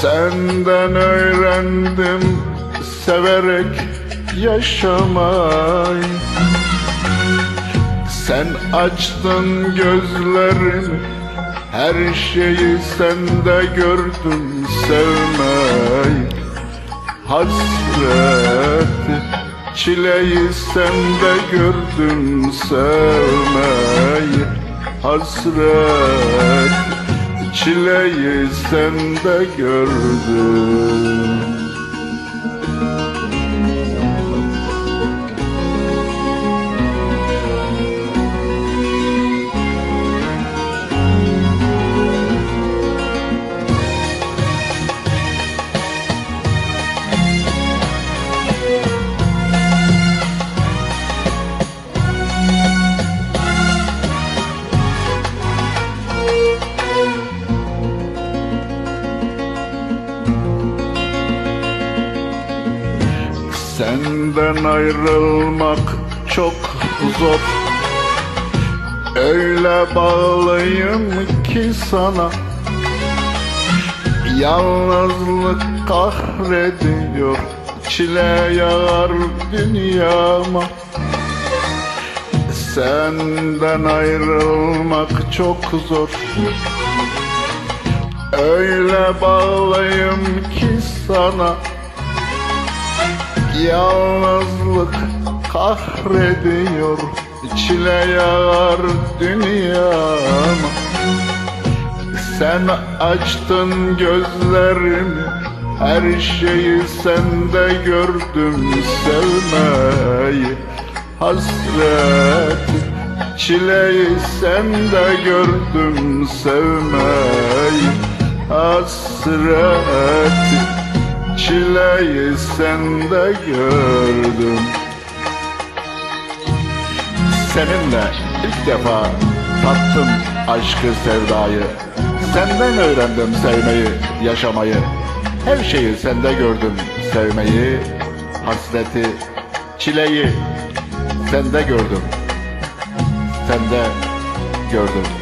Senden öğrendim severek yaşamayı. Sen açtın gözlerimi Her şeyi sende gördüm sevmeyi. Hasreti Çileyi sende gördüm sevmeyi. Hasret Çileyi sende gördüm Senden ayrılmak çok zor. Öyle bağlıyım ki sana. Yalnızlık kahrediyor Çile yağar dünyama. Senden ayrılmak çok zor. Öyle bağlıyım ki sana Yalnızlık kahrediyor Çile yağar dünyama. Sen açtın gözlerimi Her şeyi sende gördüm Sevmeyi. Hasreti Çileyi sende gördüm Sevmeyi. Hasreti Çileyi sende gördüm Seninle ilk defa tattım aşkı sevdayı. Senden öğrendim sevmeyi, yaşamayı. Her şeyi sende gördüm sevmeyi Hasreti, çileyi sende gördüm Sende gördüm